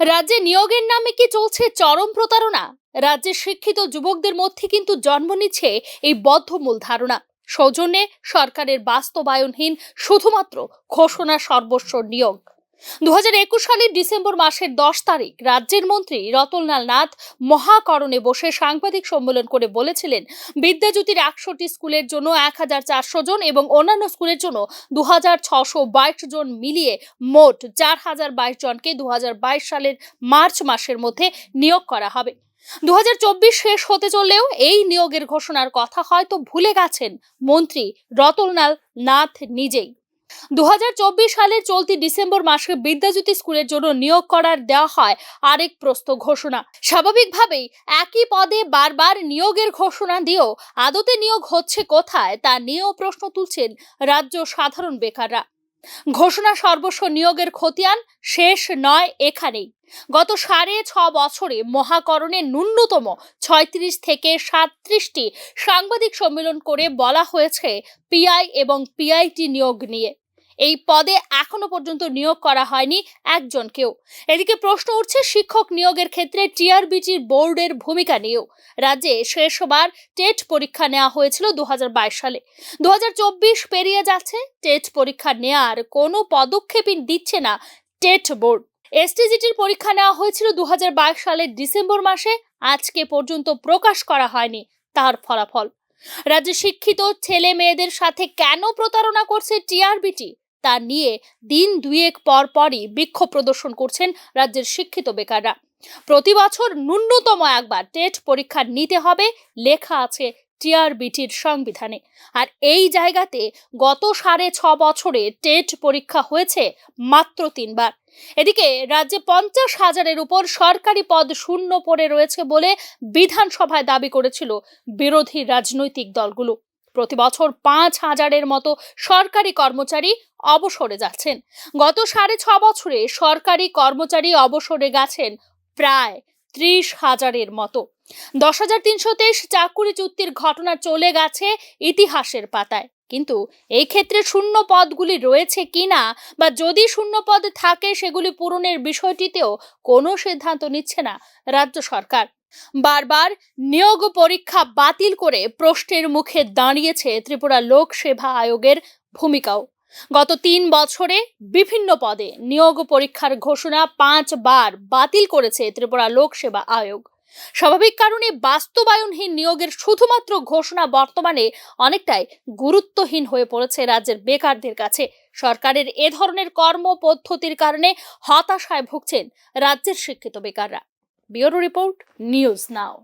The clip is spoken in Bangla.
রাজ্যে নিয়োগের নামে কি চলছে চরম প্রতারণা? রাজ্যের শিক্ষিত যুবকদের মধ্যে কিন্তু জন্ম নিচ্ছে এই বদ্ধমূল ধারণা। সৌজন্যে সরকারের বাস্তবায়নহীন শুধুমাত্র ঘোষণা সর্বস্ব নিয়োগ। দু হাজার একুশ সালের ডিসেম্বর মাসের দশ তারিখ রাজ্যের মন্ত্রী রতনলাল নাথ মহাকরণে বসে সাংবাদিক সম্মেলন করে বলেছিলেন, বিদ্যাজ্যোতির একশোটি স্কুলের জন্য এক হাজার চারশো জন এবং অন্যান্য স্কুলের জন্য দু হাজার ছশো বাইশ জন মিলিয়ে মোট চার হাজার বাইশ জনকে দু হাজার বাইশ সালের মার্চ মাসের মধ্যে নিয়োগ করা হবে। দু হাজার চব্বিশ শেষ হতে চললেও এই নিয়োগের ঘোষণার কথা হয়তো ভুলে গেছেন মন্ত্রী রতনলাল নাথ নিজেই। দু হাজার চব্বিশ সালের চলতি ডিসেম্বর মাসে বিদ্যাজ্যোতি স্কুলের জন্য নিয়োগ করার দেওয়া হয় আরেক প্রস্ত ঘোষণা। স্বাভাবিকভাবেই একই পদে বারবার নিয়োগের ঘোষণা দিয়েও আদতে নিয়োগ হচ্ছে কোথায় তা নিয়েও প্রশ্ন তুলছেন রাজ্য সাধারণ বেকাররা। ঘোষণা সর্বস্ব নিয়োগের খতিয়ান শেষ নয় এখানেই। গত সাড়ে ছ বছরে মহাকরণে ন্যূনতম ছয়ত্রিশ থেকে সাতত্রিশটি সাংবাদিক সম্মেলন করে বলা হয়েছে পিআই এবং পিআইটি নিয়োগ নিয়ে। এই পদে এখনও পর্যন্ত নিয়োগ করা হয়নি একজনকেও। এদিকে প্রশ্ন উঠছে, শিক্ষক নিয়োগের ক্ষেত্রে টিআরবিটির বোর্ডের ভূমিকা নিয়েও। রাজ্যে শেষবার টেট পরীক্ষা নেওয়া হয়েছিল দু হাজার বাইশ সালে। দু হাজার চব্বিশ পেরিয়ে যাচ্ছে, টেট পরীক্ষা নেয়ার কোনো পদক্ষেপই দিচ্ছে না টেট বোর্ড। এসটিজিটির পরীক্ষা নেওয়া হয়েছিল দু হাজার বাইশ সালের ডিসেম্বর মাসে, আজকে পর্যন্ত প্রকাশ করা হয়নি তার ফলাফল। রাজ্যে শিক্ষিত ছেলে মেয়েদের সাথে কেন প্রতারণা করছে টিআরবিটি? তা নিয়ে দিন দুয়েক পর পরই বিক্ষোভ প্রদর্শন করছেন রাজ্যের শিক্ষিত বেকাররা। প্রতি বছর ন্যূনতম একবার টেট পরীক্ষা নিতে হবে লেখা আছে টিআরবিটির সংবিধানে। আর এই জায়গাতে গত সাড়ে ছ বছরে টেট পরীক্ষা হয়েছে মাত্র তিনবার। এদিকে রাজ্যে পঞ্চাশ হাজারের উপর সরকারি পদ শূন্য পড়ে রয়েছে বলে বিধানসভায় দাবি করেছিল বিরোধী রাজনৈতিক দলগুলো। প্রতি বছর পাঁচ হাজারের মতো সরকারি কর্মচারী অবসরে যাচ্ছেন। গত সাড়ে ছ বছরে সরকারি কর্মচারী অবসরে গেছেন প্রায় ত্রিশ হাজারের মতো। দশ হাজার তিনশো তেইশ চাকুরি চুক্তির ঘটনা চলে গেছে ইতিহাসের পাতায়। কিন্তু এই ক্ষেত্রে শূন্য পদগুলি রয়েছে কিনা বা যদি শূন্য পদ থাকে সেগুলি পূরণের বিষয়টিতেও কোনো সিদ্ধান্ত নিচ্ছে না রাজ্য সরকার। বারবার নিয়োগ পরীক্ষা বাতিল করে প্রশ্নের মুখে দাঁড়িয়েছে ত্রিপুরা লোক সেবা আয়োগের ভূমিকাও। গত তিন বছরে বিভিন্ন পদে নিয়োগ পরীক্ষার ঘোষণা পাঁচবার বাতিল করেছে ত্রিপুরা লোক সেবা আয়োগ। স্বাভাবিক কারণে বাস্তবায়নহীন নিয়োগের শুধুমাত্র ঘোষণা বর্তমানে অনেকটাই গুরুত্বহীন হয়ে পড়েছে রাজ্যের বেকারদের কাছে। সরকারের এ ধরনের কর্ম পদ্ধতির কারণে হতাশায় ভুগছেন রাজ্যের শিক্ষিত বেকাররা। Bureau report, news now.